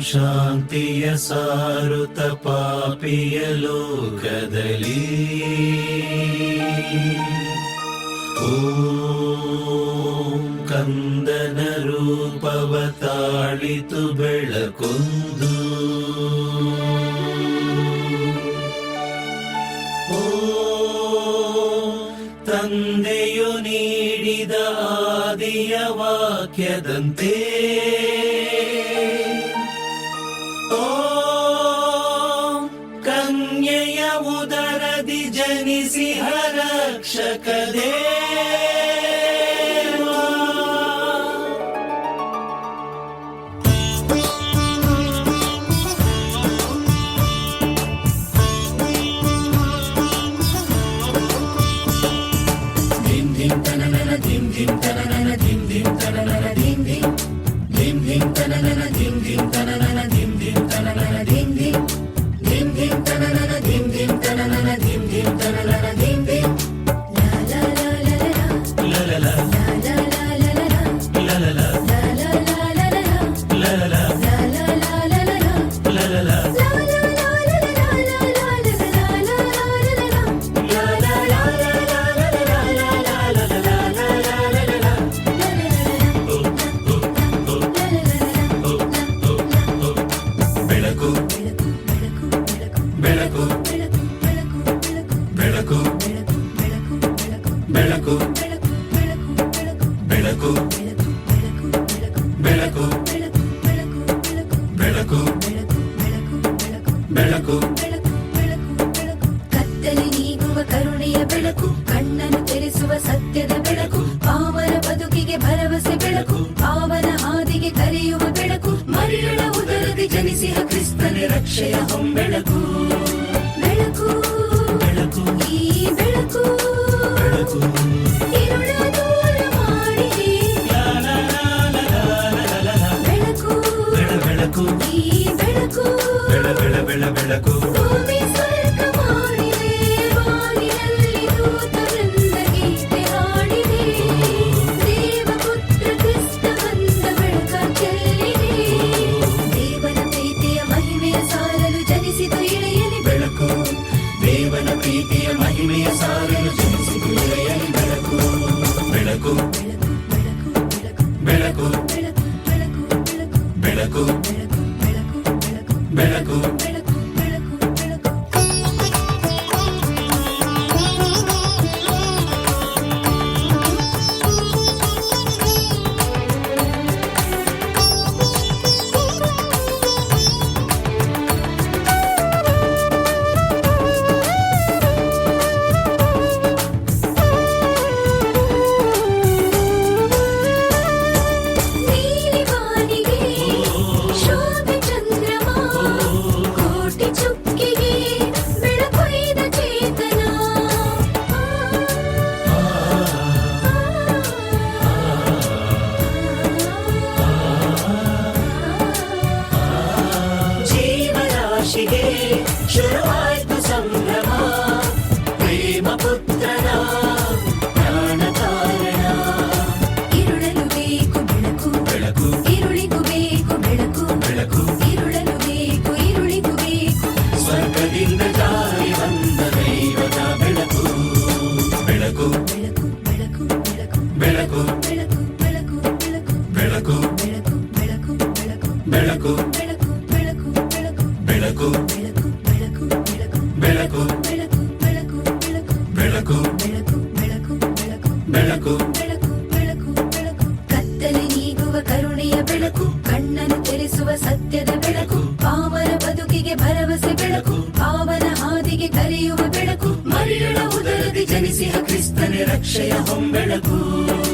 ಶಾಂತಿಯ ಸಾರುತ ಪಾಪಿಯ ಲೋಕದಲ್ಲಿ. ಓಂ ಕಂದನ ರೂಪವ ತಾಳಿತು ಬೆಳಕೊಂದು. ಓ ತಂದೆಯು ನೀಡಿದ ಆದಿಯ ವಾಕ್ಯದಂತೆ. ಓ ಕನ್ಯೆಯ ಉದರದಿ ಜನಿಸಿ ಹರಕ್ಷಕ धिं तननन धिं धिं धिं धिं तननन धिं धिं तननन ಬೆಳಕು ಬೆಳಕು ಬೆಳಕು ಬೆಳಕು ಬೆಳಕು ಬೆಳಕು ಬೆಳಕು, ಕತ್ತಲೆ ನೀಗುವ ಕರುಣೆಯ ಬೆಳಕು, ಕಣ್ಣನ್ನು ತೆರೆಸುವ ಸತ್ಯದ ಬೆಳಕು, ಪಾವನ ಬದುಕಿಗೆ ಭರವಸೆ ಬೆಳಕು, ಪಾವನ ಹಾದಿಗೆ ಕರೆಯುವ ಬೆಳಕು, ಮರಿಯಳ ಉದರದಿ ಜನಿಸಿದ ಕ್ರಿಸ್ತನೇ ರಕ್ಷೆಯ ಹೊಂಬೆಳಕು. ಬಂದ ಬೆಳಕ ಚೆಲ್ಲಿದೆ ದೇವನ ಪ್ರೀತಿಯ ಮಹಿಮೆಯ ಸಾರಲು ಜನಿಸಿದ Go. ऋषिगे शुरुआतु संभ्रमा प्रेमपुत्रना ಜ್ಞಾನಕಾರಣ ಇರುಳಲು ಬೇಕು ಬೆಳಕು ಬೇಕು ಬೆಳಕು ಬೆಳಕು ಇರುಳಲು ಬೇಕು ಇರುಳಿಗೂ ಬೆಳಕು ಬೆಳಕು ನೀಗುವ ಕರುಣೆಯ ಬೆಳಕು ಕಣ್ಣನ್ನು ಸತ್ಯದ ಬೆಳಕು ಬದುಕಿಗೆ ಭರವಸೆ ಬೆಳಕು ಹಾದಿಗೆ ಕರೆಯುವ ಬೆಳಕು ಉದರದಿ ರಕ್ಷೆಯ ಹೊಂಬೆಳಕು